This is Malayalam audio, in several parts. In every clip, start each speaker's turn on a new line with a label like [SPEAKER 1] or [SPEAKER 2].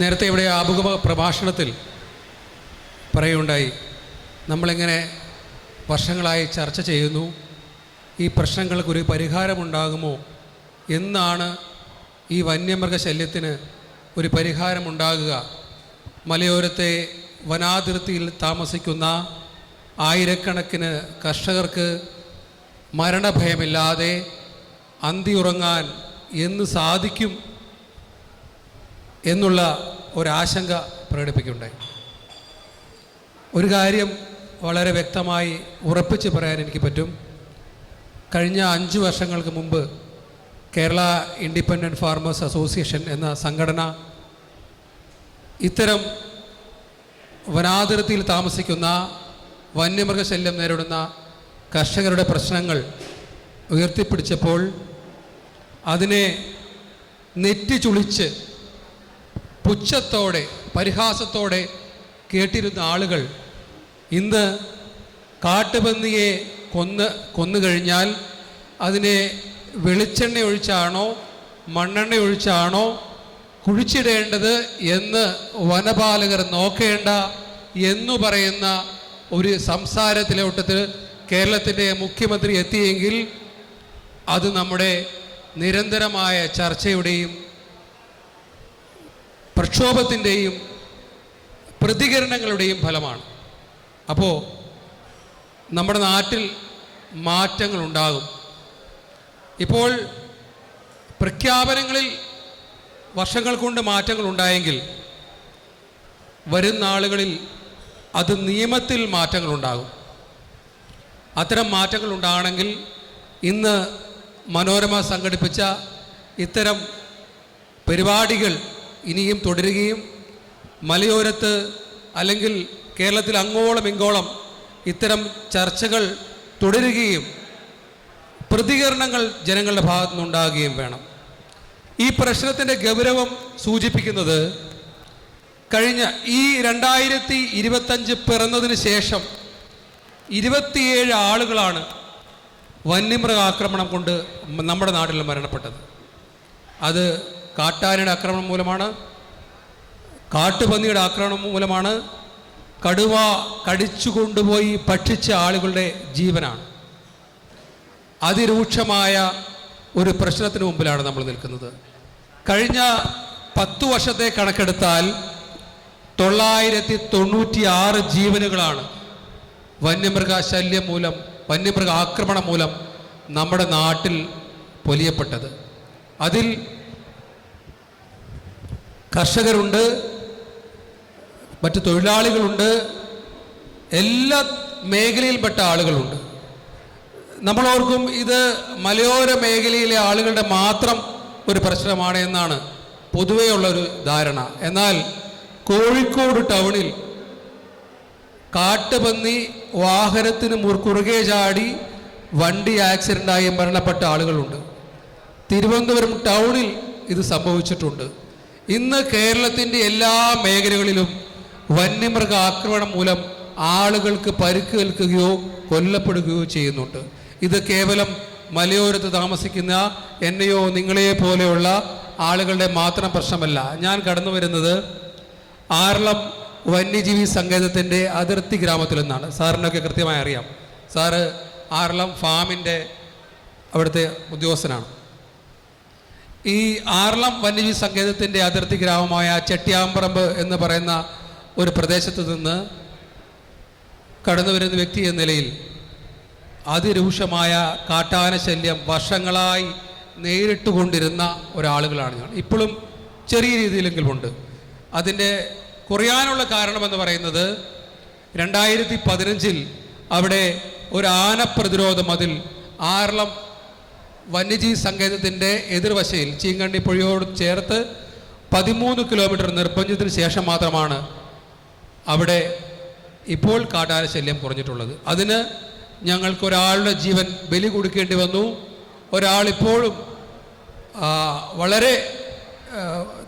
[SPEAKER 1] നേരത്തെ ഇവിടെ ആമുഖ പ്രഭാഷണത്തിൽ പറയുണ്ടായി നമ്മളിങ്ങനെ വർഷങ്ങളായി ചർച്ച ചെയ്യുന്നു. ഈ പ്രശ്നങ്ങൾക്കൊരു പരിഹാരമുണ്ടാകുമോ എന്നാണ് ഈ വന്യമൃഗശല്യത്തിന് ഒരു പരിഹാരമുണ്ടാകുക. മലയോരത്തെ വനാതിർത്തിയിൽ താമസിക്കുന്ന ആയിരക്കണക്കിന് കർഷകർക്ക് മരണഭയമില്ലാതെ അന്തിയുറങ്ങാൻ എന്ന് സാധിക്കും എന്നുള്ള ഒരാശങ്ക പ്രകടിപ്പിക്കുകയുണ്ടായി. ഒരു കാര്യം വളരെ വ്യക്തമായി ഉറപ്പിച്ച് പറയാൻ എനിക്ക് പറ്റും. കഴിഞ്ഞ അഞ്ച് വർഷങ്ങൾക്ക് മുമ്പ് കേരള ഇൻഡിപെൻഡന്റ് ഫാർമേഴ്സ് അസോസിയേഷൻ എന്ന സംഘടന ഇത്തരം വനാതിർത്തിയിൽ താമസിക്കുന്ന വന്യമൃഗശല്യം നേരിടുന്ന കർഷകരുടെ പ്രശ്നങ്ങൾ ഉയർത്തിപ്പിടിച്ചപ്പോൾ അതിനെ നെറ്റി ചുളിച്ച് പുച്ഛത്തോടെ പരിഹാസത്തോടെ കേട്ടിരുന്ന ആളുകൾ ഇന്ന് കാട്ടുപന്നിയെ കൊന്ന് കൊന്നു കഴിഞ്ഞാൽ അതിനെ വെളിച്ചെണ്ണ ഒഴിച്ചാണോ മണ്ണെണ്ണ ഒഴിച്ചാണോ കുഴിച്ചിടേണ്ടത് എന്ന് വനപാലകർ നോക്കേണ്ട എന്നു പറയുന്ന ഒരു സംസാരത്തിലെ ഓട്ടത്തിൽ കേരളത്തിന്റെ മുഖ്യമന്ത്രി എത്തിയെങ്കിൽ അത് നമ്മുടെ നിരന്തരമായ ചർച്ചയുടെയും പ്രക്ഷോഭത്തിന്റെയും പ്രതികരണങ്ങളുടെയും ഫലമാണ്. അപ്പോൾ നമ്മുടെ നാട്ടിൽ മാറ്റങ്ങളുണ്ടാകും. ഇപ്പോൾ പ്രഖ്യാപനങ്ങളിൽ വർഷങ്ങൾ കൊണ്ട് മാറ്റങ്ങൾ ഉണ്ടായെങ്കിൽ വരും നാളുകളിൽ അത് നിയമത്തിൽ മാറ്റങ്ങളുണ്ടാകും. അത്തരം മാറ്റങ്ങൾ ഉണ്ടാകണമെങ്കിൽ ഇന്ന് മനോരമ സംഘടിപ്പിച്ച ഇത്തരം പരിപാടികൾ ഇനിയും തുടരുകയും മലയോരത്ത് അല്ലെങ്കിൽ കേരളത്തിൽ അങ്ങോളം ഇങ്ങോളം ഇത്തരം ചർച്ചകൾ തുടരുകയും പ്രതികരണങ്ങൾ ജനങ്ങളുടെ ഭാഗത്തു നിന്നുണ്ടാകുകയും വേണം. ഈ പ്രശ്നത്തിന്റെ ഗൗരവം സൂചിപ്പിക്കുന്നത് കഴിഞ്ഞ ഈ രണ്ടായിരത്തി ഇരുപത്തഞ്ച് പിറന്നതിന് ശേഷം ഇരുപത്തിയേഴ് ആളുകളാണ് വന്യമൃഗ ആക്രമണം കൊണ്ട് നമ്മുടെ നാട്ടിൽ മരണപ്പെട്ടത്. അത് കാട്ടാനയുടെ ആക്രമണം മൂലമാണ് കാട്ടുപന്നിയുടെ ആക്രമണം മൂലമാണ് കടുവ കടിച്ചു കൊണ്ടുപോയി ഭക്ഷിച്ച ആളുകളുടെ ജീവനാണ്. അതിരൂക്ഷമായ ഒരു പ്രശ്നത്തിന് മുമ്പിലാണ് നമ്മൾ നിൽക്കുന്നത്. കഴിഞ്ഞ പത്തു വർഷത്തെ കണക്കെടുത്താൽ തൊള്ളായിരത്തി തൊണ്ണൂറ്റി ആറ് ജീവനുകളാണ് വന്യമൃഗശല്യം മൂലം വന്യമൃഗ ആക്രമണം മൂലം നമ്മുടെ നാട്ടിൽ പൊലിയപ്പെട്ടത്. അതിൽ കർഷകരുണ്ട് മറ്റ് തൊഴിലാളികളുണ്ട് എല്ലാ മേഖലയിൽപ്പെട്ട ആളുകളുണ്ട്. നമ്മളോർക്കും ഇത് മലയോര മേഖലയിലെ ആളുകളുടെ മാത്രം ഒരു പ്രശ്നമാണ് എന്നാണ് പൊതുവെയുള്ളൊരു ധാരണ. എന്നാൽ കോഴിക്കോട് ടൗണിൽ കാട്ടുപന്നി വാഹനത്തിന് കുറുകെ ചാടി വണ്ടി ആക്സിഡന്റായി മരണപ്പെട്ട ആളുകളുണ്ട്. തിരുവനന്തപുരം ടൗണിൽ ഇത് സംഭവിച്ചിട്ടുണ്ട്. ഇന്ന് കേരളത്തിന്റെ എല്ലാ മേഖലകളിലും വന്യമൃഗ ആക്രമണം മൂലം ആളുകൾക്ക് പരുക്കേൽക്കുകയോ കൊല്ലപ്പെടുകയോ ചെയ്യുന്നുണ്ട്. ഇത് കേവലം മലയോരത്ത് താമസിക്കുന്ന എന്നെയോ നിങ്ങളെ പോലെയുള്ള ആളുകളുടെ മാത്രം പ്രശ്നമല്ല. ഞാൻ കടന്നു വരുന്നത് ആറളം വന്യജീവി സങ്കേതത്തിന്റെ അതിർത്തി ഗ്രാമത്തിൽ നിന്നാണ്. സാറിനൊക്കെ കൃത്യമായി അറിയാം. സാറ് ആറളം ഫാമിന്റെ അവിടുത്തെ ഉദ്യോഗസ്ഥനാണ്. ഈ ആർളം വന്യജീവി സങ്കേതത്തിന്റെ അതിർത്തി ഗ്രാമമായ ചെട്ടിയാമ്പറമ്പ് എന്ന് പറയുന്ന ഒരു പ്രദേശത്ത് നിന്ന് കടന്നു വരുന്ന വ്യക്തി എന്ന നിലയിൽ അതിരൂക്ഷമായ കാട്ടാന ശല്യം വർഷങ്ങളായി നേരിട്ടുകൊണ്ടിരുന്ന ഒരാളുകളാണ് ഞാൻ. ഇപ്പോഴും ചെറിയ രീതിയിലെങ്കിലും ഉണ്ട്. അതിന്റെ കുറയാനുള്ള കാരണമെന്ന് പറയുന്നത് രണ്ടായിരത്തി പതിനഞ്ചിൽ അവിടെ ഒരു ആന പ്രതിരോധ ആറളം വന്യജീവി സങ്കേതത്തിന്റെ എതിർവശയിൽ ചീങ്കണ്ണി പുഴയോട് ചേർത്ത് പതിമൂന്ന് കിലോമീറ്റർ നിർബന്ധത്തിന് ശേഷം മാത്രമാണ് അവിടെ ഇപ്പോൾ കാട്ടാന ശല്യം കുറഞ്ഞിട്ടുള്ളത്. അതിന് ഞങ്ങൾക്ക് ഒരാളുടെ ജീവൻ ബലി കൊടുക്കേണ്ടി വന്നു. ഒരാളിപ്പോഴും വളരെ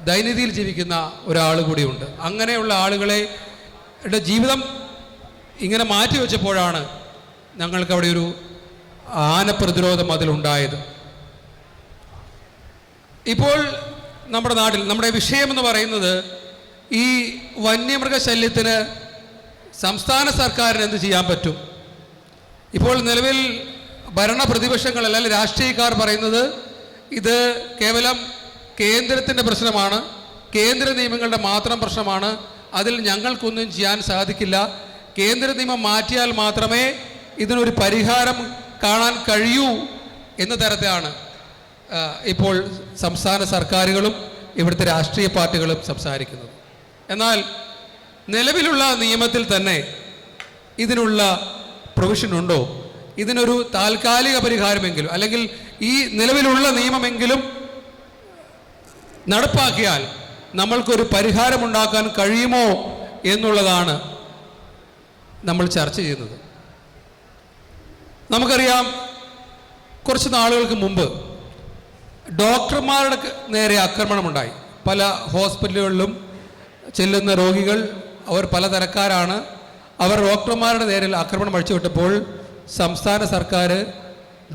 [SPEAKER 1] ദൈനതിയിൽ ജീവിക്കുന്ന ഒരാൾ കൂടിയുണ്ട്. അങ്ങനെയുള്ള ആളുകളെ ജീവിതം ഇങ്ങനെ മാറ്റിവെച്ചപ്പോഴാണ് ഞങ്ങൾക്ക് അവിടെ ഒരു ആന പ്രതിരോധം അതിലുണ്ടായത്. ഇപ്പോൾ നമ്മുടെ നാട്ടിൽ നമ്മുടെ വിഷയം എന്ന് പറയുന്നത് ഈ വന്യമൃഗശല്യത്തിന് സംസ്ഥാന സർക്കാരിന് എന്ത് ചെയ്യാൻ പറ്റും? ഇപ്പോൾ നിലവിൽ ഭരണ പ്രതിപക്ഷങ്ങൾ അല്ലെങ്കിൽ രാഷ്ട്രീയക്കാർ പറയുന്നത് ഇത് കേവലം കേന്ദ്രത്തിന്റെ പ്രശ്നമാണ് കേന്ദ്ര നിയമങ്ങളുടെ മാത്രം പ്രശ്നമാണ് അതിൽ ഞങ്ങൾക്കൊന്നും ചെയ്യാൻ സാധിക്കില്ല. കേന്ദ്ര നിയമം മാറ്റിയാൽ മാത്രമേ ഇതിനൊരു പരിഹാരം കാണാൻ കഴിയൂ എന്ന തരത്തിലാണ് ഇപ്പോൾ സംസ്ഥാന സർക്കാരുകളും ഇവിടുത്തെ രാഷ്ട്രീയ പാർട്ടികളും സംസാരിക്കുന്നത്. എന്നാൽ നിലവിലുള്ള നിയമത്തിൽ തന്നെ ഇതിനുള്ള പ്രൊവിഷൻ ഉണ്ടോ? ഇതിനൊരു താൽക്കാലിക പരിഹാരമെങ്കിലും അല്ലെങ്കിൽ ഈ നിലവിലുള്ള നിയമമെങ്കിലും നടപ്പാക്കിയാൽ നമ്മൾക്കൊരു പരിഹാരമുണ്ടാക്കാൻ കഴിയുമോ എന്നുള്ളതാണ് നമ്മൾ ചർച്ച ചെയ്യുന്നത്. നമുക്കറിയാം കുറച്ച് നാളുകൾക്ക് മുമ്പ് ഡോക്ടർമാരുടെ നേരെ ആക്രമണമുണ്ടായി. പല ഹോസ്പിറ്റലുകളിലും ചെല്ലുന്ന രോഗികൾ അവർ പലതരക്കാരാണ് അവർ ഡോക്ടർമാരുടെ നേരിൽ ആക്രമണം അഴിച്ചുവിട്ടപ്പോൾ സംസ്ഥാന സർക്കാർ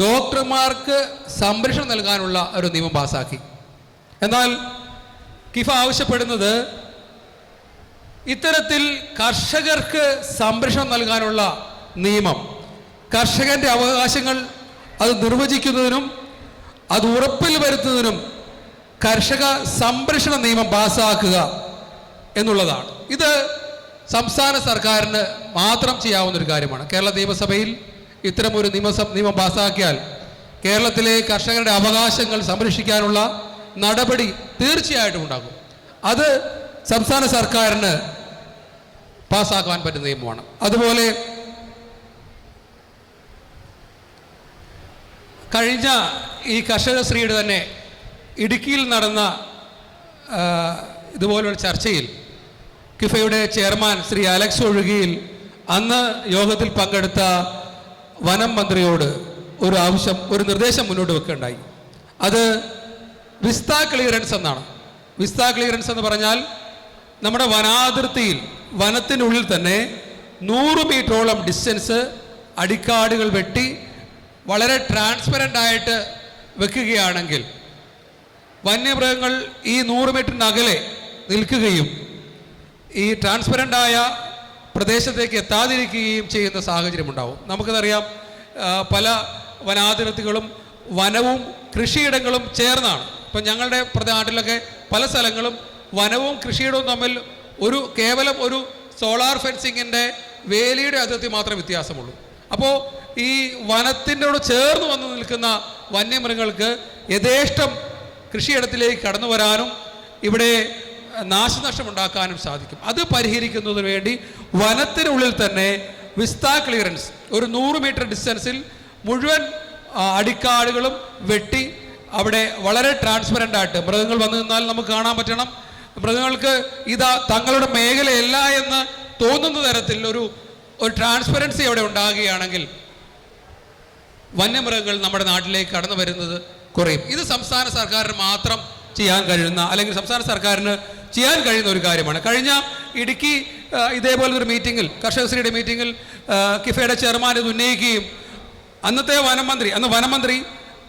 [SPEAKER 1] ഡോക്ടർമാർക്ക് സംരക്ഷണം നൽകാനുള്ള ഒരു നിയമം പാസാക്കി. എന്നാൽ കിഫ ആവശ്യപ്പെടുന്നത് ഇത്തരത്തിൽ കർഷകർക്ക് സംരക്ഷണം നൽകാനുള്ള നിയമം കർഷകന്റെ അവകാശങ്ങൾ അത് നിർവചിക്കുന്നതിനും അത് ഉറപ്പിൽ വരുത്തുന്നതിനും കർഷക സംരക്ഷണ നിയമം പാസ്സാക്കുക എന്നുള്ളതാണ്. ഇത് സംസ്ഥാന സർക്കാരിന് മാത്രം ചെയ്യാവുന്ന ഒരു കാര്യമാണ്. കേരള നിയമസഭയിൽ ഇത്തരം ഒരു നിയമസ നിയമം പാസ്സാക്കിയാൽ കേരളത്തിലെ കർഷകരുടെ അവകാശങ്ങൾ സംരക്ഷിക്കാനുള്ള നടപടി തീർച്ചയായിട്ടും ഉണ്ടാകും. അത് സംസ്ഥാന സർക്കാരിന് പാസ്സാക്കാൻ പറ്റുന്ന നിയമമാണ്. അതുപോലെ കഴിഞ്ഞ ഈ കർഷകശ്രീയുടെ തന്നെ ഇടുക്കിയിൽ നടന്ന ഇതുപോലൊരു ചർച്ചയിൽ കിഫയുടെ ചെയർമാൻ ശ്രീ അലക്സ് ഒഴുകിയിൽ അന്ന് യോഗത്തിൽ പങ്കെടുത്ത വനം മന്ത്രിയോട് ഒരു ആവശ്യം ഒരു നിർദ്ദേശം മുന്നോട്ട് വെക്കുകയുണ്ടായി. അത് വിസ്ത ക്ലിയറൻസ് എന്നാണ്. വിസ്ത ക്ലിയറൻസ് എന്ന് പറഞ്ഞാൽ നമ്മുടെ വനാതിർത്തിയിൽ വനത്തിനുള്ളിൽ തന്നെ നൂറ് മീറ്ററോളം ഡിസ്റ്റൻസ് അടിക്കാടുകൾ വെട്ടി വളരെ ട്രാൻസ്പെറന്റ് ആയിട്ട് വെക്കുകയാണെങ്കിൽ വന്യമൃഗങ്ങൾ ഈ നൂറ് മീറ്ററിനകലെ നിൽക്കുകയും ഈ ട്രാൻസ്പെറന്റ് ആയ പ്രദേശത്തേക്ക് എത്താതിരിക്കുകയും ചെയ്യുന്ന സാഹചര്യം ഉണ്ടാവും. നമുക്കതറിയാം പല വനാതിർത്തികളും വനവും കൃഷിയിടങ്ങളും ചേർന്നാണ്. ഇപ്പം ഞങ്ങളുടെ നാട്ടിലൊക്കെ പല സ്ഥലങ്ങളും വനവും കൃഷിയിടവും തമ്മിൽ ഒരു കേവലം ഒരു സോളാർ ഫെൻസിങ്ങിന്റെ വേലിയുടെ അതിർത്തി മാത്രമേ വ്യത്യാസമുള്ളൂ. അപ്പോൾ ഈ വനത്തിനോട് ചേർന്ന് വന്ന് നിൽക്കുന്ന വന്യമൃഗങ്ങൾക്ക് യഥേഷ്ടം കൃഷിയിടത്തിലേക്ക് കടന്നു വരാനും ഇവിടെ നാശനഷ്ടം ഉണ്ടാക്കാനും സാധിക്കും. അത് പരിഹരിക്കുന്നതിന് വേണ്ടി വനത്തിനുള്ളിൽ തന്നെ വിസ്ത ക്ലിയറൻസ് ഒരു നൂറ് മീറ്റർ ഡിസ്റ്റൻസിൽ മുഴുവൻ അടിക്കാടുകളും വെട്ടി അവിടെ വളരെ ട്രാൻസ്പെറന്റ് ആയിട്ട് മൃഗങ്ങൾ വന്നു നിന്നാൽ നമുക്ക് കാണാൻ പറ്റണം. മൃഗങ്ങൾക്ക് ഇതാ തങ്ങളുടെ മേഖലയല്ല എന്ന് തോന്നുന്ന തരത്തിൽ ഒരു ഒരു ട്രാൻസ്പെറൻസി അവിടെ ഉണ്ടാകുകയാണെങ്കിൽ വന്യമൃഗങ്ങൾ നമ്മുടെ നാട്ടിലേക്ക് കടന്നു വരുന്നത് കുറയും. ഇത് സംസ്ഥാന സർക്കാരിന് മാത്രം ചെയ്യാൻ കഴിയുന്ന അല്ലെങ്കിൽ സംസ്ഥാന സർക്കാരിന് ചെയ്യാൻ കഴിയുന്ന ഒരു കാര്യമാണ്. കഴിഞ്ഞ ഇടുക്കി ഇതേപോലൊരു മീറ്റിങ്ങിൽ കർഷകശ്രീയുടെ മീറ്റിങ്ങിൽ കിഫയുടെ ചെയർമാൻ ഇത് ഉന്നയിക്കുകയും അന്നത്തെ വനമന്ത്രി അന്ന് വനമന്ത്രി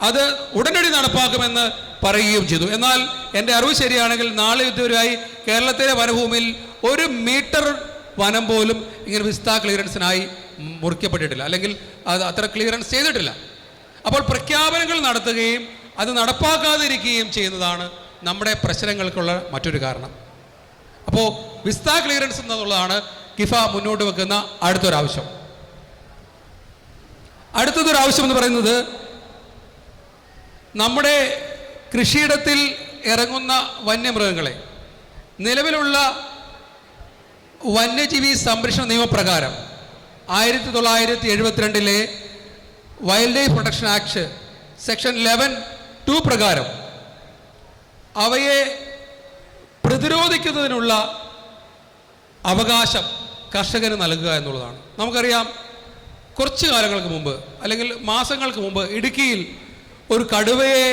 [SPEAKER 1] അത് ഉടനടി നടപ്പാക്കുമെന്ന് പറയുകയും ചെയ്തു. എന്നാൽ എന്റെ അറിവ് ശരിയാണെങ്കിൽ നാളെ ഇതുവരെയായി കേരളത്തിലെ വനഭൂമിയിൽ ഒരു മീറ്റർ വനം പോലും ഇങ്ങനെ വിസ്ത ക്ലിയറൻസിനായി മുറിക്കപ്പെട്ടിട്ടില്ല. അല്ലെങ്കിൽ അത് അത്ര ക്ലിയറൻസ് ചെയ്തിട്ടില്ല. അപ്പോൾ പ്രഖ്യാപനങ്ങൾ നടത്തുകയും അത് നടപ്പാക്കാതിരിക്കുകയും ചെയ്യുന്നതാണ് നമ്മുടെ പ്രശ്നങ്ങൾക്കുള്ള മറ്റൊരു കാരണം. അപ്പോൾ വിസ്ത ക്ലിയറൻസ് എന്നുള്ളതാണ് കിഫ മുന്നോട്ട് വെക്കുന്ന അടുത്തൊരാവശ്യം. അടുത്തതൊരാവശ്യം എന്ന് പറയുന്നത് നമ്മുടെ കൃഷിയിടത്തിൽ ഇറങ്ങുന്ന വന്യമൃഗങ്ങളെ നിലവിലുള്ള വന്യജീവി സംരക്ഷണ നിയമപ്രകാരം ആയിരത്തി തൊള്ളായിരത്തി എഴുപത്തിരണ്ടിലെ wildlife protection act section eleven two പ്രകാരം അവയെ പ്രതിരോധിക്കുന്നതിനുള്ള അവകാശം കർഷകന് നൽകുക എന്നുള്ളതാണ്. നമുക്കറിയാം കുറച്ച് കാലങ്ങൾക്ക് മുമ്പ് അല്ലെങ്കിൽ മാസങ്ങൾക്ക് മുമ്പ് ഇടുക്കിയിൽ ഒരു കടുവയെ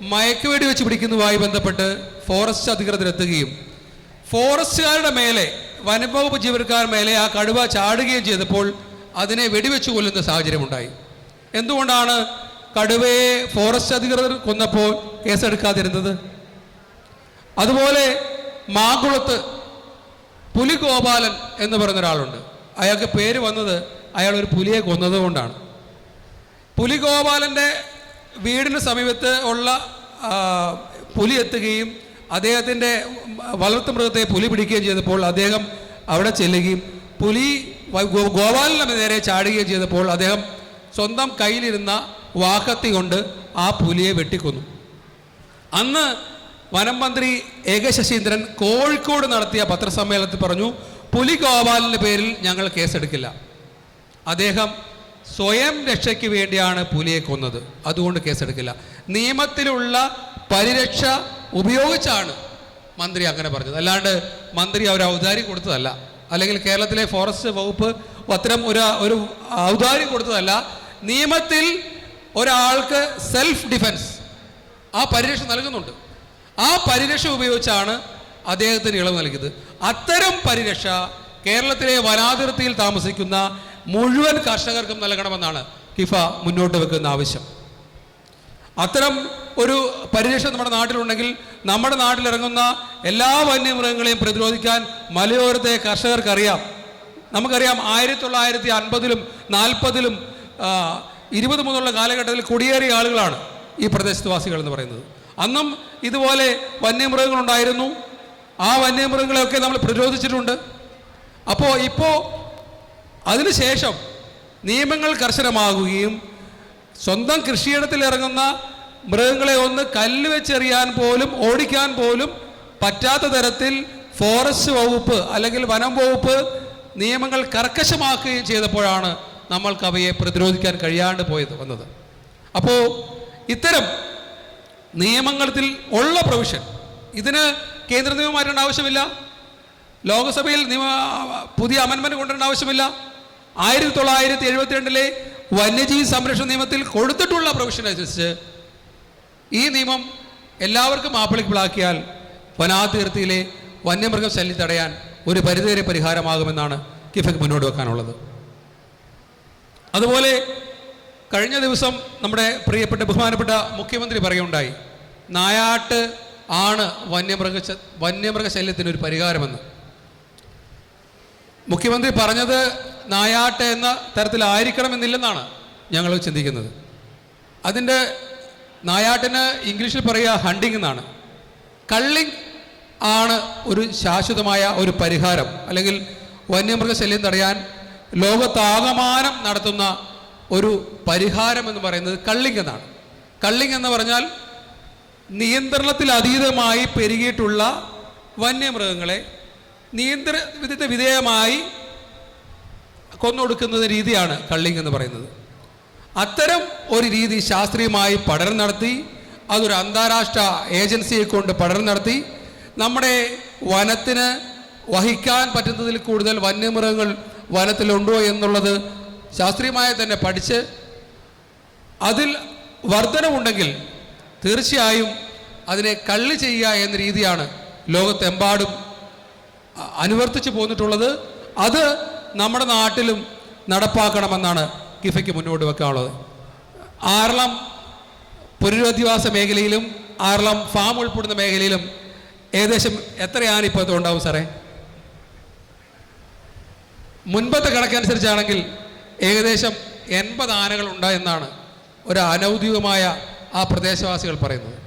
[SPEAKER 1] മയക്കുവേടി വെച്ച് പിടിക്കുന്നതുമായി ബന്ധപ്പെട്ട് ഫോറസ്റ്റ് അധികൃതരെത്തുകയും ഫോറസ്റ്റുകാരുടെ മേലെ വനംവകുപ്പ് ജീവനക്കാർ മേലെ ആ കടുവ ചാടുകയും ചെയ്തപ്പോൾ അതിനെ വെടിവെച്ച് കൊല്ലുന്ന സാഹചര്യമുണ്ടായി. എന്തുകൊണ്ടാണ് കടുവയെ ഫോറസ്റ്റ് അധികൃതർ കൊന്നപ്പോൾ കേസെടുക്കാതിരുന്നത്? അതുപോലെ മാകുളത്ത് പുലി ഗോപാലൻ എന്ന് പറയുന്ന ഒരാളുണ്ട്. അയാൾക്ക് പേര് വന്നത് അയാൾ ഒരു പുലിയെ കൊന്നതുകൊണ്ടാണ് പുലി ഗോപാലന്റെ വീടിന് സമീപത്ത് ഉള്ള പുലി എത്തുകയും അദ്ദേഹത്തിന്റെ വളർത്തു മൃഗത്തെ പുലി പിടിക്കുകയും ചെയ്തപ്പോൾ അദ്ദേഹം അവിടെ ചെല്ലുകയും പുലി ഗോപാലന് നേരെ ചാടുകയും ചെയ്തപ്പോൾ അദ്ദേഹം സ്വന്തം കയ്യിലിരുന്ന വാക്കത്തി കൊണ്ട് ആ പുലിയെ വെട്ടിക്കൊന്നു. അന്ന് വനം മന്ത്രി എ ശശീന്ദ്രൻ കോഴിക്കോട് നടത്തിയ പത്രസമ്മേളനത്തിൽ പറഞ്ഞു പുലി ഗോപാലിന്റെ പേരിൽ ഞങ്ങൾ കേസെടുക്കില്ല. അദ്ദേഹം സ്വയം രക്ഷയ്ക്ക് വേണ്ടിയാണ് പുലിയെ കൊന്നത്. അതുകൊണ്ട് കേസെടുക്കില്ല. നിയമത്തിലുള്ള പരിരക്ഷ ഉപയോഗിച്ചാണ് മന്ത്രി അങ്ങനെ പറഞ്ഞത്. അല്ലാണ്ട് മന്ത്രി അവർ ഔദാര്യം കൊടുത്തതല്ല. അല്ലെങ്കിൽ കേരളത്തിലെ ഫോറസ്റ്റ് വകുപ്പ് അത്തരം ഒരു ഒരു ഔദാര്യം കൊടുത്തതല്ല. നിയമത്തിൽ ഒരാൾക്ക് സെൽഫ് ഡിഫൻസ് ആ പരിരക്ഷ നൽകുന്നുണ്ട്. ആ പരിരക്ഷ ഉപയോഗിച്ചാണ് അദ്ദേഹത്തിന് ഇളവ് നൽകിയത്. അത്തരം പരിരക്ഷ കേരളത്തിലെ വനാതിർത്തിയിൽ താമസിക്കുന്ന മുഴുവൻ കർഷകർക്കും നൽകണമെന്നാണ് കിഫ മുന്നോട്ട് വെക്കുന്ന ആവശ്യം. അത്തരം ഒരു പരിരക്ഷ നമ്മുടെ നാട്ടിലുണ്ടെങ്കിൽ നമ്മുടെ നാട്ടിലിറങ്ങുന്ന എല്ലാ വന്യമൃഗങ്ങളെയും പ്രതിരോധിക്കാൻ മലയോരത്തെ കർഷകർക്കറിയാം. നമുക്കറിയാം ആയിരത്തി തൊള്ളായിരത്തി അൻപതിലും നാൽപ്പതിലും ഇരുപത് മുതലുള്ള കാലഘട്ടത്തിൽ കുടിയേറിയ ആളുകളാണ് ഈ പ്രദേശവാസികൾ എന്ന് പറയുന്നത്. അന്നും ഇതുപോലെ വന്യമൃഗങ്ങളുണ്ടായിരുന്നു. ആ വന്യമൃഗങ്ങളെയൊക്കെ നമ്മൾ പ്രതിരോധിച്ചിട്ടുണ്ട്. അപ്പോൾ ഇപ്പോൾ അതിനുശേഷം നിയമങ്ങൾ കർശനമാകുകയും സ്വന്തം കൃഷിയിടത്തിൽ ഇറങ്ങുന്ന മൃഗങ്ങളെ ഒന്ന് കല്ല് വെച്ചെറിയാൻ പോലും ഓടിക്കാൻ പോലും പറ്റാത്ത തരത്തിൽ ഫോറസ്റ്റ് വകുപ്പ് അല്ലെങ്കിൽ വനം വകുപ്പ് നിയമങ്ങൾ കർക്കശമാക്കുകയും ചെയ്തപ്പോഴാണ് നമ്മൾക്ക് അവയെ പ്രതിരോധിക്കാൻ കഴിയാണ്ട് പോയത് വന്നത്. അപ്പോൾ ഇത്തരം നിയമങ്ങളിൽ ഉള്ള പ്രൊവിഷൻ ഇതിന് കേന്ദ്ര നിയമം മാറ്റേണ്ട ആവശ്യമില്ല. ലോകസഭയിൽ നിയമ പുതിയ അമൻമെന്റ് കൊണ്ടുവരേണ്ട ആവശ്യമില്ല. ആയിരത്തി തൊള്ളായിരത്തി എഴുപത്തിരണ്ടിലെ വന്യജീവി സംരക്ഷണ നിയമത്തിൽ കൊടുത്തിട്ടുള്ള പ്രൊവിഷൻ അനുസരിച്ച് ഈ നിയമം എല്ലാവർക്കും ആപ്ലിക്കബിൾ ആക്കിയാൽ വനാതിർത്തിയിലെ വന്യമൃഗ ശല്യം തടയാൻ ഒരു പരിധിവരെ പരിഹാരമാകുമെന്നാണ് കിഫക്ക് മുന്നോട്ട് വെക്കാനുള്ളത്. അതുപോലെ കഴിഞ്ഞ ദിവസം നമ്മുടെ പ്രിയപ്പെട്ട ബഹുമാനപ്പെട്ട മുഖ്യമന്ത്രി പറയുകയുണ്ടായി നായാട്ട് ആണ് വന്യമൃഗ വന്യമൃഗശല്യത്തിനൊരു പരിഹാരമെന്ന്. മുഖ്യമന്ത്രി പറഞ്ഞത് നായാട്ടെ എന്ന തരത്തിലായിരിക്കണം എന്നില്ലെന്നാണ് ഞങ്ങൾ ചിന്തിക്കുന്നത്. അതിന്റെ നായാട്ടിന് ഇംഗ്ലീഷിൽ പറയുക ഹണ്ടിങ് എന്നാണ്. കള്ളിങ് ആണ് ഒരു ശാശ്വതമായ ഒരു പരിഹാരം. അല്ലെങ്കിൽ വന്യമൃഗശല്യം തടയാൻ ലോകത്താകമാനം നടത്തുന്ന ഒരു പരിഹാരം എന്ന് പറയുന്നത് കള്ളിങ് എന്നാണ്. കള്ളിങ് എന്ന് പറഞ്ഞാൽ നിയന്ത്രണത്തിൽ അതീതമായി പെരുകിയിട്ടുള്ള വന്യമൃഗങ്ങളെ നിയന്ത്രണ വിധേയമായി കൊന്നൊടുക്കുന്ന രീതിയാണ് കള്ളിങ് എന്ന് പറയുന്നത്. അത്തരം ഒരു രീതി ശാസ്ത്രീയമായി പഠനം നടത്തി അതൊരു അന്താരാഷ്ട്ര ഏജൻസിയെ കൊണ്ട് പഠനം നടത്തി നമ്മുടെ വനത്തിന് വഹിക്കാൻ പറ്റുന്നതിൽ കൂടുതൽ വന്യമൃഗങ്ങൾ വനത്തിലുണ്ടോ എന്നുള്ളത് ശാസ്ത്രീയമായി തന്നെ പഠിച്ച് അതിൽ വർധനമുണ്ടെങ്കിൽ തീർച്ചയായും അതിനെ കള്ളി ചെയ്യുക എന്ന രീതിയാണ് ലോകത്തെമ്പാടും അനുവർത്തിച്ചു പോന്നിട്ടുള്ളത് അത് നമ്മുടെ നാട്ടിലും നടപ്പാക്കണമെന്നാണ് കിഫയ്ക്ക് മുന്നോട്ട് വെക്കാനുള്ളത്. ആറളം പുനരധിവാസ മേഖലയിലും ആറളം ഫാം ഉൾപ്പെടുന്ന മേഖലയിലും ഏകദേശം എത്രയാണ് ഇപ്പോൾ ഉണ്ടാവും സാറേ? മുൻപത്തെ കണക്കനുസരിച്ചാണെങ്കിൽ ഏകദേശം എൺപത് ആനകൾ ഉണ്ടായെന്നാണ് ഒരു അനൗദ്യോഗികമായ ആ പ്രദേശവാസികൾ പറയുന്നത്.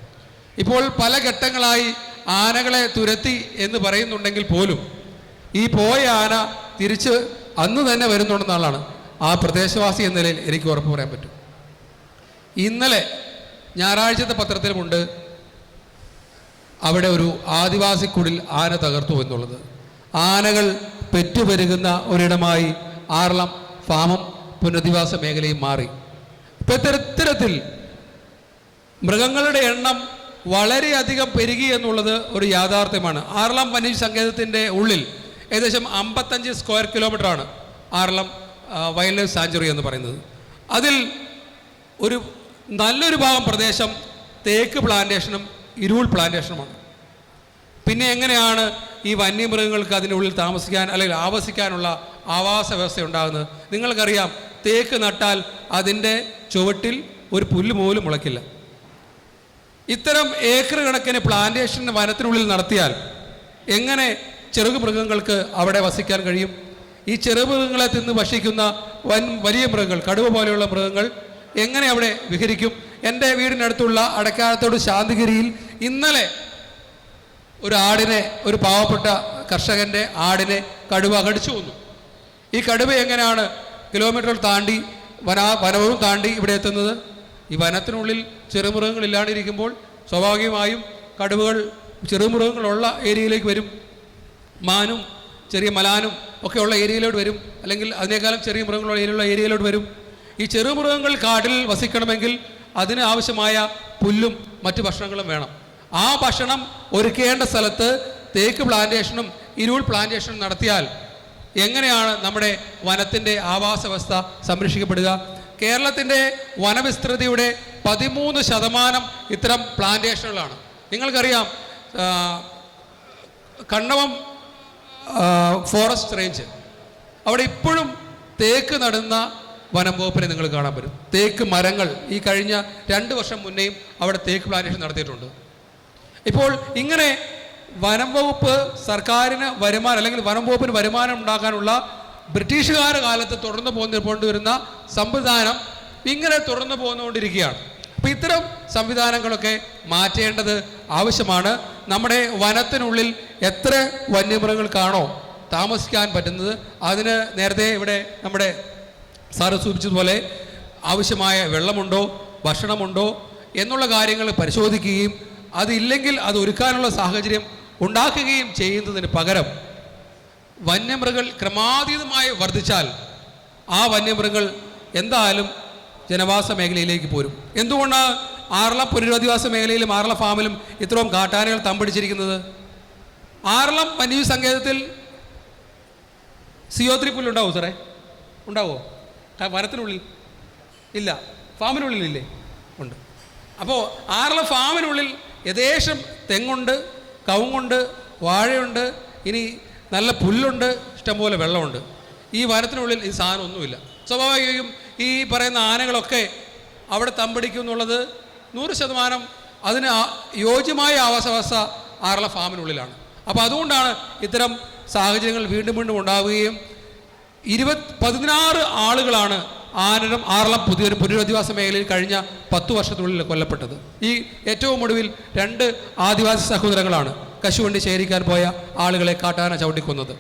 [SPEAKER 1] ഇപ്പോൾ പല ഘട്ടങ്ങളായി ആനകളെ തുരത്തി എന്ന് പറയുന്നുണ്ടെങ്കിൽ പോലും ഈ പോയ ആന തിരിച്ച് അന്ന് തന്നെ വരുന്നുണ്ടെന്നാളാണ് ആ പ്രദേശവാസി എന്ന നിലയിൽ എനിക്ക് ഉറപ്പ് പറയാൻ പറ്റും. ഇന്നലെ ഞായറാഴ്ചത്തെ പത്രത്തിലുമുണ്ട് അവിടെ ഒരു ആദിവാസി കുടിൽ ആന തകർത്തു എന്നുള്ളത്. ആനകൾ പെറ്റുപെരുകുന്ന ഒരിടമായി ആറളം ഫാമും പുനരധിവാസ മേഖലയും മാറി. ഇപ്പം ഇത്തരത്തിൽ മൃഗങ്ങളുടെ എണ്ണം വളരെയധികം പെരുകി എന്നുള്ളത് ഒരു യാഥാർത്ഥ്യമാണ്. ആറളം വന്യജീവി സങ്കേതത്തിന്റെ ഉള്ളിൽ ഏകദേശം അമ്പത്തഞ്ച് സ്ക്വയർ കിലോമീറ്ററാണ് ആറളം വൈൽഡ് ലൈഫ് സാഞ്ചുറി എന്ന് പറയുന്നത്. അതിൽ ഒരു നല്ലൊരു ഭാഗം പ്രദേശം തേക്ക് പ്ലാന്റേഷനും ഇരുൾ പ്ലാന്റേഷനുമാണ് പിന്നെ എങ്ങനെയാണ് ഈ വന്യമൃഗങ്ങൾക്ക് അതിനുള്ളിൽ താമസിക്കാൻ അല്ലെങ്കിൽ ആവസിക്കാനുള്ള ആവാസ വ്യവസ്ഥ ഉണ്ടാകുന്നത് നിങ്ങൾക്കറിയാം തേക്ക് നട്ടാൽ അതിന്റെ ചുവട്ടിൽ ഒരു പുല്ല് പോലും മുളയ്ക്കില്ല. ഇത്തരം ഏക്കർ കണക്കിന് പ്ലാന്റേഷൻ വനത്തിനുള്ളിൽ നടത്തിയാൽ എങ്ങനെ ചെറുകു മൃഗങ്ങൾക്ക് അവിടെ വസിക്കാൻ കഴിയും? ഈ ചെറുമൃഗങ്ങളെ തിന്ന് ഭക്ഷിക്കുന്ന വൻ വലിയ മൃഗങ്ങൾ കടുവ പോലെയുള്ള മൃഗങ്ങൾ എങ്ങനെ അവിടെ വിഹരിക്കും? എന്റെ വീടിനടുത്തുള്ള അടക്കാലത്തോട് ശാന്തിഗിരിയിൽ ഇന്നലെ ഒരു ആടിനെ ഒരു പാവപ്പെട്ട കർഷകന്റെ ആടിനെ കടുവ കടിച്ചു വന്നു ഈ കടുവ എങ്ങനെയാണ് കിലോമീറ്റർ താണ്ടി വന വനവും താണ്ടി ഇവിടെ എത്തുന്നത്? ഈ വനത്തിനുള്ളിൽ ചെറുമൃഗങ്ങൾ ഇല്ലാണ്ടിരിക്കുമ്പോൾ സ്വാഭാവികമായും കടുവകൾ ചെറുമൃഗങ്ങളുള്ള ഏരിയയിലേക്ക് വരും. മാനും ചെറിയ മലാനും ഒക്കെ ഉള്ള ഏരിയയിലോട്ട് വരും. അല്ലെങ്കിൽ അതിനേക്കാളും ചെറിയ മൃഗങ്ങളുള്ള ഏരിയയിലുള്ള ഏരിയയിലോട്ട് വരും. ഈ ചെറുമൃഗങ്ങൾ കാട്ടിൽ വസിക്കണമെങ്കിൽ അതിന് ആവശ്യമായ പുല്ലും മറ്റു ഭക്ഷണങ്ങളും വേണം. ആ ഭക്ഷണം ഒരുക്കേണ്ട സ്ഥലത്ത് തേക്ക് പ്ലാന്റേഷനും ഇരുൾ പ്ലാന്റേഷനും നടത്തിയാൽ എങ്ങനെയാണ് നമ്മുടെ വനത്തിന്റെ ആവാസവ്യവസ്ഥ സംരക്ഷിക്കപ്പെടുക? കേരളത്തിന്റെ വനവിസ്തൃതിയുടെ പതിമൂന്ന് ശതമാനം ഇത്തരം പ്ലാന്റേഷനുകളാണ് നിങ്ങൾക്കറിയാം കണ്ണവം ഫോറസ്റ്റ് റേഞ്ച് അവിടെ ഇപ്പോഴും തേക്ക് നടുന്ന വനം വകുപ്പിനെ നിങ്ങൾ കാണാൻ പറ്റും. തേക്ക് മരങ്ങൾ. ഈ കഴിഞ്ഞ രണ്ട് വർഷം മുന്നേയും അവിടെ തേക്ക് പ്ലാന്റേഷൻ നടത്തിയിട്ടുണ്ട്. ഇപ്പോൾ ഇങ്ങനെ വനം വകുപ്പ് സർക്കാരിന് വരുമാനം അല്ലെങ്കിൽ വനം വകുപ്പിന് വരുമാനം ഉണ്ടാക്കാനുള്ള ബ്രിട്ടീഷുകാരുടെ കാലത്ത് തുടർന്ന് പോന്നു കൊണ്ടുവരുന്ന സംവിധാനം ഇങ്ങനെ തുടർന്ന് പോന്നുകൊണ്ടിരിക്കുകയാണ്. അപ്പം ഇത്തരം സംവിധാനങ്ങളൊക്കെ മാറ്റേണ്ടത് ആവശ്യമാണ്. നമ്മുടെ വനത്തിനുള്ളിൽ എത്ര വന്യമൃഗങ്ങൾക്കാണോ താമസിക്കാൻ പറ്റുന്നത് അതിന് നേരത്തെ ഇവിടെ നമ്മുടെ സാറ് സൂചിപ്പിച്ചതുപോലെ ആവശ്യമായ വെള്ളമുണ്ടോ ഭക്ഷണമുണ്ടോ എന്നുള്ള കാര്യങ്ങൾ പരിശോധിക്കുകയും അതില്ലെങ്കിൽ അത് ഒരുക്കാനുള്ള സാഹചര്യം ഉണ്ടാക്കുകയും ചെയ്യുന്നതിന് പകരം വന്യമൃഗങ്ങൾ ക്രമാതീതമായി വർദ്ധിച്ചാൽ ആ വന്യമൃഗങ്ങൾ എന്തായാലും ജനവാസ മേഖലയിലേക്ക് പോരും. എന്തുകൊണ്ടാണ് ആറളം പുനരധിവാസ മേഖലയിലും ആറള ഫാമിലും ഇത്രയും കാട്ടാനകൾ തമ്പടിച്ചിരിക്കുന്നത്? ആറളം വന്യജീവി സങ്കേതത്തിൽ സിയോ ത്രീ പുല്ലുണ്ടാവും സാറേ? ഉണ്ടാവോ? വനത്തിനുള്ളിൽ? ഇല്ല. ഫാമിനുള്ളിലില്ലേ? ഉണ്ട്. അപ്പോൾ ആറള ഫാമിനുള്ളിൽ യഥേഷം തെങ്ങുണ്ട് കവുങ്ങുണ്ട് വാഴയുണ്ട് ഇനി നല്ല പുല്ലുണ്ട് ഇഷ്ടംപോലെ വെള്ളമുണ്ട്. ഈ വനത്തിനുള്ളിൽ ഈ സാധനം ഒന്നുമില്ല സ്വാഭാവികമായും ഈ പറയുന്ന ആനകളൊക്കെ അവിടെ തമ്പടിക്കും എന്നുള്ളത് നൂറ് ശതമാനം അതിന് യോജ്യമായ ആവാസവ്യവസ്ഥ ആറുള്ള ആറള ഫാമിനുള്ളിലാണ്. അപ്പോൾ അതുകൊണ്ടാണ് ഇത്തരം സാഹചര്യങ്ങൾ വീണ്ടും വീണ്ടും ഉണ്ടാവുകയും ഇരുപത് പതിനാറ് ആളുകളാണ് ആനരം ആറളം പുതിയൊരു പുനരധിവാസ മേഖലയിൽ കഴിഞ്ഞ പത്തു വർഷത്തിനുള്ളിൽ കൊല്ലപ്പെട്ടത്. ഈ ഏറ്റവും ഒടുവിൽ രണ്ട് ആദിവാസി സഹോദരങ്ങളാണ്. കശുവണ്ടി ശേഖരിക്കാൻ പോയ ആളുകളെ കാട്ടാന ചവിട്ടിക്കൊന്നത്.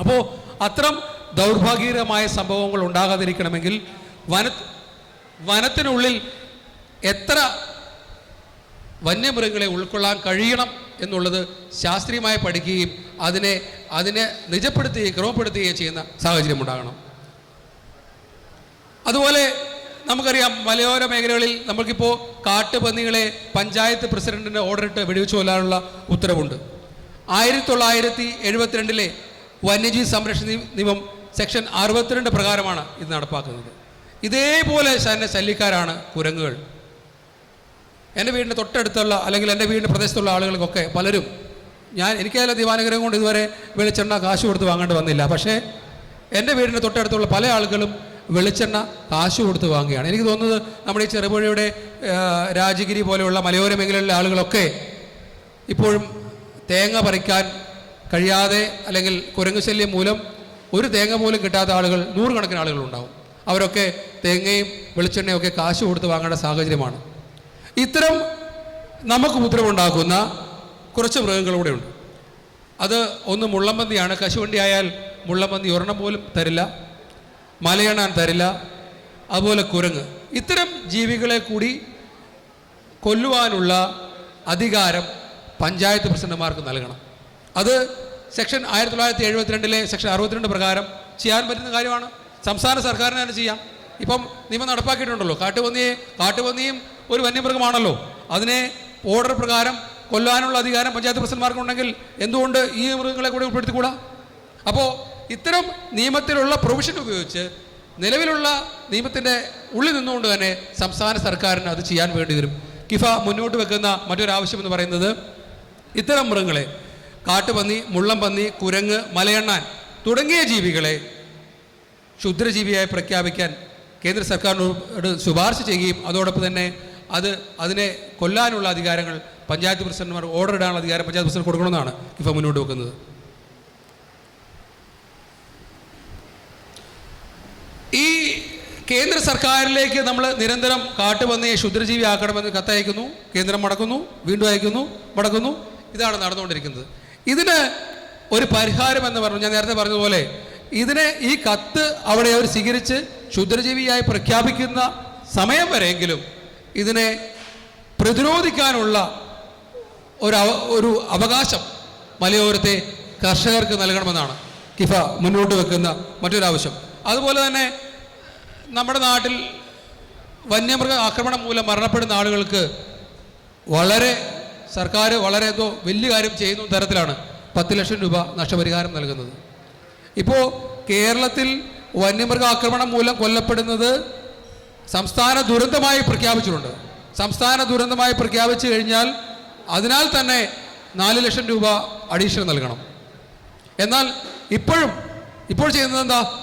[SPEAKER 1] അപ്പോൾ അത്തരം ദൗർഭാഗ്യകരമായ സംഭവങ്ങൾ ഉണ്ടാകാതിരിക്കണമെങ്കിൽ വന വനത്തിനുള്ളിൽ എത്ര വന്യമൃഗങ്ങളെ ഉൾക്കൊള്ളാൻ കഴിയണം എന്നുള്ളത് ശാസ്ത്രീയമായി പഠിക്കുകയും അതിനെ അതിനെ നിജപ്പെടുത്തുകയും ക്രമപ്പെടുത്തുകയും ചെയ്യുന്ന സാഹചര്യം ഉണ്ടാകണം. അതുപോലെ നമുക്കറിയാം മലയോര മേഖലകളിൽ നമുക്കിപ്പോൾ കാട്ടുപന്നികളെ പഞ്ചായത്ത് പ്രസിഡന്റിന്റെ ഓർഡറിട്ട് വെടിവെച്ച് കൊല്ലാനുള്ള ഉത്തരവുണ്ട്. ആയിരത്തി തൊള്ളായിരത്തി എഴുപത്തിരണ്ടിലെ വന്യജീവി സംരക്ഷണ നിയമം സെക്ഷൻ അറുപത്തിരണ്ട് പ്രകാരമാണ് ഇത് നടപ്പാക്കുന്നത്. ഇതേപോലെ തന്നെ ശല്യക്കാരാണ് കുരങ്ങുകൾ. എന്റെ വീടിന്റെ തൊട്ടടുത്തുള്ള അല്ലെങ്കിൽ എന്റെ വീടിന്റെ പ്രദേശത്തുള്ള ആളുകൾക്കൊക്കെ പലരും ഞാൻ എനിക്കതിലെ ദിവാനുഗ്രഹം കൊണ്ട് ഇതുവരെ വെളിച്ചെണ്ണ കാശ് കൊടുത്ത് വാങ്ങേണ്ടി വന്നില്ല. പക്ഷേ എന്റെ വീടിന്റെ തൊട്ടടുത്തുള്ള പല ആളുകളും വെളിച്ചെണ്ണ കാശ് കൊടുത്ത് വാങ്ങുകയാണ്. എനിക്ക് തോന്നുന്നത് നമ്മുടെ ഈ ചെറുപുഴയുടെ രാജഗിരി പോലെയുള്ള മലയോര മേഖലയിലെ ആളുകളൊക്കെ ഇപ്പോഴും തേങ്ങ പറിക്കാൻ കഴിയാതെ അല്ലെങ്കിൽ കുരങ്ങു ശല്യം മൂലം ഒരു തേങ്ങ പോലും കിട്ടാത്ത ആളുകൾ നൂറുകണക്കിന് ആളുകളുണ്ടാവും. അവരൊക്കെ തേങ്ങയും വെളിച്ചെണ്ണയും ഒക്കെ കാശ് കൊടുത്ത് വാങ്ങേണ്ട സാഹചര്യമാണ്. ഇത്തരം നമുക്ക് ഉപദ്രവമുണ്ടാക്കുന്ന കുറച്ച് മൃഗങ്ങളൂടെ ഉണ്ട് അത് ഒന്ന് മുള്ളമ്പന്തിയാണ് കശുവണ്ടി ആയാൽ മുള്ളമ്പന്തി ഒരെണ്ണം പോലും തരില്ല. മലയണ്ണാൻ തരില്ല. അതുപോലെ കുരങ്ങ്. ഇത്തരം ജീവികളെ കൂടി കൊല്ലുവാനുള്ള അധികാരം പഞ്ചായത്ത് പ്രസിഡന്റുമാർക്ക് നൽകണം. അത് സെക്ഷൻ ആയിരത്തി തൊള്ളായിരത്തി എഴുപത്തിരണ്ടിലെ സെക്ഷൻ അറുപത്തിരണ്ട് പ്രകാരം ചെയ്യാൻ പറ്റുന്ന കാര്യമാണ്. സംസ്ഥാന സർക്കാരിന് തന്നെ ചെയ്യാം. ഇപ്പം നിയമം നടപ്പാക്കിയിട്ടുണ്ടല്ലോ. കാട്ടുപന്നിയെ കാട്ടുപന്നിയും ഒരു വന്യമൃഗമാണല്ലോ. അതിനെ ഓർഡർ പ്രകാരം കൊല്ലാനുള്ള അധികാരം പഞ്ചായത്ത് പ്രസിഡന്റുമാർക്കുണ്ടെങ്കിൽ എന്തുകൊണ്ട് ഈ മൃഗങ്ങളെ കൂടെ ഉൾപ്പെടുത്തിക്കൂടാ? അപ്പോൾ ഇത്തരം നിയമത്തിലുള്ള പ്രൊവിഷൻ ഉപയോഗിച്ച് നിലവിലുള്ള നിയമത്തിന്റെ ഉള്ളിൽ നിന്നുകൊണ്ട് തന്നെ സംസ്ഥാന സർക്കാരിന് അത് ചെയ്യാൻ വേണ്ടി വരും. കിഫ മുന്നോട്ട് വെക്കുന്ന മറ്റൊരു ആവശ്യം എന്ന് പറയുന്നത് ഇത്തരം മൃഗങ്ങളെ കാട്ടുപന്നി മുള്ളംപന്നി കുരങ്ങ് മലയണ്ണാൻ തുടങ്ങിയ ജീവികളെ ക്ഷുദ്രജീവിയായി പ്രഖ്യാപിക്കാൻ കേന്ദ്ര സർക്കാരിനോട് ശുപാർശ ചെയ്യുകയും അതോടൊപ്പം തന്നെ അത് അതിനെ കൊല്ലാനുള്ള അധികാരങ്ങൾ പഞ്ചായത്ത് പ്രസിഡന്റുമാർ ഓർഡർ ഇടാനുള്ള അധികാരം പഞ്ചായത്ത് പ്രസിഡന്റ് കൊടുക്കണമെന്നാണ് ഇപ്പം മുന്നോട്ട് വെക്കുന്നത്. കേന്ദ്ര സർക്കാരിലേക്ക് നമ്മൾ നിരന്തരം കാട്ടുപന്നിയെ ക്ഷുദ്രജീവി ആക്കണമെന്ന് കത്തയക്കുന്നു കേന്ദ്രം മടക്കുന്നു വീണ്ടും അയക്കുന്നു മടക്കുന്നു. ഇതാണ് നടന്നുകൊണ്ടിരിക്കുന്നത്. ഇതിന് ഒരു പരിഹാരം എന്ന് പറഞ്ഞു ഞാൻ നേരത്തെ പറഞ്ഞതുപോലെ ഇതിനെ ഈ കത്ത് അവിടെ അവർ സ്വീകരിച്ച് ക്ഷുദ്രജീവിയായി പ്രഖ്യാപിക്കുന്ന സമയം വരെയെങ്കിലും ഇതിനെ പ്രതിരോധിക്കാനുള്ള ഒരു ഒരു അവകാശം മലയോരത്തെ കർഷകർക്ക് നൽകണമെന്നാണ് കിഫ മുന്നോട്ട് വെക്കുന്ന മറ്റൊരാവശ്യം. അതുപോലെ തന്നെ നമ്മുടെ നാട്ടിൽ വന്യമൃഗ ആക്രമണം മൂലം മരണപ്പെടുന്ന ആളുകൾക്ക് വളരെ സർക്കാർ വളരെ എന്തോ വലിയ കാര്യം ചെയ്യുന്ന തരത്തിലാണ് പത്ത് ലക്ഷം രൂപ നഷ്ടപരിഹാരം നൽകുന്നത്. ഇപ്പോൾ കേരളത്തിൽ വന്യമൃഗ ആക്രമണം മൂലം കൊല്ലപ്പെടുന്നത് സംസ്ഥാന ദുരന്തമായി പ്രഖ്യാപിച്ചിട്ടുണ്ട്. സംസ്ഥാന ദുരന്തമായി പ്രഖ്യാപിച്ചു കഴിഞ്ഞാൽ അതിനാൽ തന്നെ നാല് ലക്ഷം രൂപ അഡീഷണൽ നൽകണം. എന്നാൽ ഇപ്പോഴും ഇപ്പോൾ ചെയ്യുന്നത് എന്താ?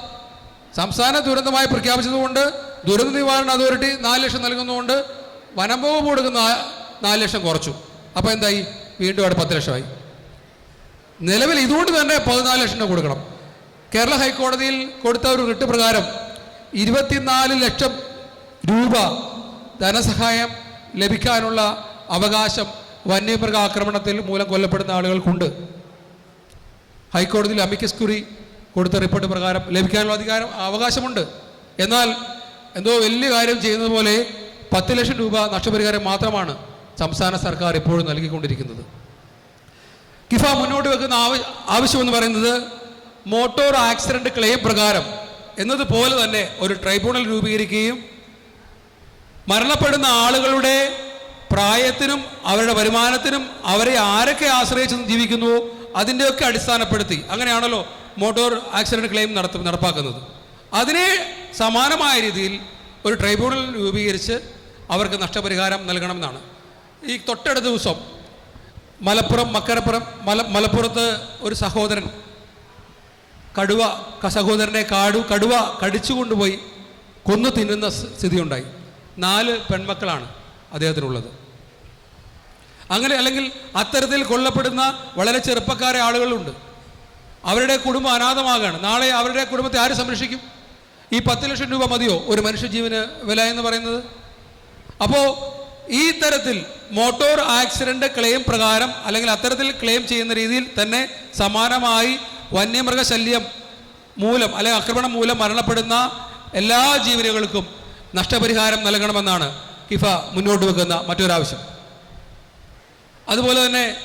[SPEAKER 1] സംസ്ഥാന ദുരന്തമായി പ്രഖ്യാപിച്ചതുകൊണ്ട് ദുരന്ത നിവാരണ അതോറിറ്റി നാല് ലക്ഷം നൽകുന്നതുകൊണ്ട് വനംവകുപ്പ് കൊടുക്കുന്ന നാല് ലക്ഷം കുറച്ചു. അപ്പോൾ എന്തായി? വീണ്ടും അവിടെ പത്ത് ലക്ഷമായി. നിലവിൽ ഇതുകൊണ്ട് തന്നെ പതിനാല് ലക്ഷം രൂപ കൊടുക്കണം. കേരള ഹൈക്കോടതിയിൽ കൊടുത്ത ഒരു റിട്ട് പ്രകാരം ഇരുപത്തിനാല് ലക്ഷം രൂപ ധനസഹായം ലഭിക്കാനുള്ള അവകാശം വന്യമൃഗ ആക്രമണത്തിൽ മൂലം കൊല്ലപ്പെടുന്ന ആളുകൾക്കുണ്ട്. ഹൈക്കോടതിയിൽ അമിക്കസ് കുറി കൊടുത്ത റിപ്പോർട്ട് പ്രകാരം ലഭിക്കാനുള്ള അധികാരം അവകാശമുണ്ട്. എന്നാൽ എന്തോ വലിയ കാര്യം ചെയ്യുന്നത് പോലെ പത്ത് ലക്ഷം രൂപ നഷ്ടപരിഹാരം മാത്രമാണ് സംസ്ഥാന സർക്കാർ ഇപ്പോഴും നൽകിക്കൊണ്ടിരിക്കുന്നത്. കിഫ മുന്നോട്ട് വെക്കുന്ന ആവ- ആവശ്യം എന്ന് പറയുന്നത് മോട്ടോർ ആക്സിഡന്റ് ക്ലെയിം പ്രകാരം എന്നതുപോലെ തന്നെ ഒരു ട്രൈബ്യൂണൽ രൂപീകരിക്കുകയും മരണപ്പെടുന്ന ആളുകളുടെ പ്രായത്തിനും അവരുടെ വരുമാനത്തിനും അവരെ ആരൊക്കെ ആശ്രയിച്ച് ജീവിക്കുന്നുവോ അതിന്റെയൊക്കെ അടിസ്ഥാനപ്പെടുത്തി. അങ്ങനെയാണല്ലോ മോട്ടോർ ആക്സിഡന്റ് ക്ലെയിം നടത്ത നടപ്പാക്കുന്നത്. അതിനെ സമാനമായ രീതിയിൽ ഒരു ട്രൈബ്യൂണൽ രൂപീകരിച്ച് അവർക്ക് നഷ്ടപരിഹാരം നൽകണമെന്നാണ്. ഈ തൊട്ടടുത്ത ദിവസം മലപ്പുറം മക്കരപ്പുറം മല മലപ്പുറത്ത് ഒരു സഹോദരൻ കടുവ സഹോദരനെ കാടു കടുവ കടിച്ചു കൊണ്ടുപോയി കൊന്നു തിന്നുന്ന സ്ഥിതി സ്ഥിതിയുണ്ടായി. നാല് പെൺമക്കളാണ് അദ്ദേഹത്തിനുള്ളത്. അങ്ങനെ അല്ലെങ്കിൽ അത്തരത്തിൽ കൊല്ലപ്പെടുന്ന വളരെ ചെറുപ്പക്കാരെ ആളുകളുണ്ട്. അവരുടെ കുടുംബം അനാഥമാകാണ്. നാളെ അവരുടെ കുടുംബത്തെ ആര് സംരക്ഷിക്കും? ഈ പത്ത് ലക്ഷം രൂപ മതിയോ ഒരു മനുഷ്യജീവന് വില എന്ന് പറയുന്നത്? അപ്പോൾ ഈ തരത്തിൽ മോട്ടോർ ആക്സിഡന്റ് ക്ലെയിം പ്രകാരം അല്ലെങ്കിൽ അത്തരത്തിൽ ക്ലെയിം ചെയ്യുന്ന രീതിയിൽ തന്നെ സമാനമായി വന്യമൃഗശല്യം മൂലം അല്ലെങ്കിൽ ആക്രമണം മൂലം മരണപ്പെടുന്ന എല്ലാ ജീവനുകൾക്കും നഷ്ടപരിഹാരം നൽകണമെന്നാണ് കിഫ മുന്നോട്ട് വെക്കുന്ന മറ്റൊരാവശ്യം. അതുപോലെ തന്നെ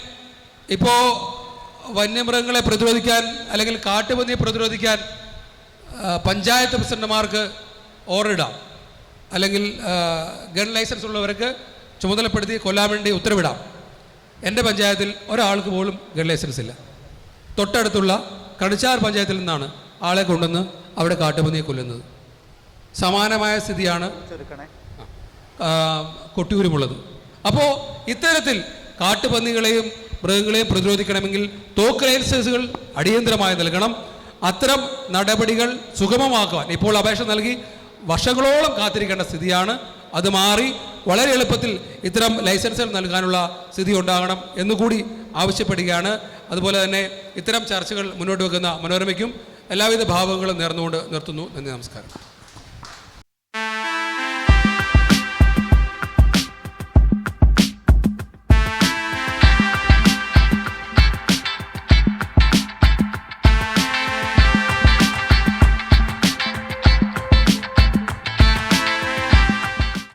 [SPEAKER 1] ഇപ്പോൾ വന്യമൃഗങ്ങളെ പ്രതിരോധിക്കാൻ അല്ലെങ്കിൽ കാട്ടുപന്നിയെ പ്രതിരോധിക്കാൻ പഞ്ചായത്ത് പ്രസിഡന്റുമാർക്ക് ഓർഡർ ഇടാം അല്ലെങ്കിൽ ഗൺ ലൈസൻസ് ഉള്ളവർക്ക് ചുമതലപ്പെടുത്തി കൊല്ലാൻ വേണ്ടി ഉത്തരവിടാം. എന്റെ പഞ്ചായത്തിൽ ഒരാൾക്ക് പോലും ഗൺ ലൈസൻസ് ഇല്ല. തൊട്ടടുത്തുള്ള കണിച്ചാർ പഞ്ചായത്തിൽ നിന്നാണ് ആളെ കൊണ്ടുവന്ന് അവിടെ കാട്ടുപന്നിയെ കൊല്ലുന്നത്. സമാനമായ സ്ഥിതിയാണ് കൊട്ടിയൂരുമുള്ളത്. അപ്പോൾ ഇത്തരത്തിൽ കാട്ടുപന്നികളെയും മൃഗങ്ങളെയും പ്രതിരോധിക്കണമെങ്കിൽ തോക്ക് ലൈസൻസുകൾ അടിയന്തരമായി നൽകണം. അത്തരം നടപടികൾ സുഗമമാക്കുവാൻ ഇപ്പോൾ അപേക്ഷ നൽകി വർഷങ്ങളോളം കാത്തിരിക്കേണ്ട സ്ഥിതിയാണ്. അത് മാറി വളരെ എളുപ്പത്തിൽ ഇത്തരം ലൈസൻസുകൾ നൽകാനുള്ള സ്ഥിതി ഉണ്ടാകണം എന്നുകൂടി ആവശ്യപ്പെടുകയാണ്. അതുപോലെ തന്നെ ഇത്തരം ചർച്ചകൾ മുന്നോട്ട് വെക്കുന്ന മനോരമയ്ക്കും എല്ലാവിധ ഭാവങ്ങളും നേർന്നുകൊണ്ട് നിർത്തുന്നു. നന്ദി നമസ്കാരം.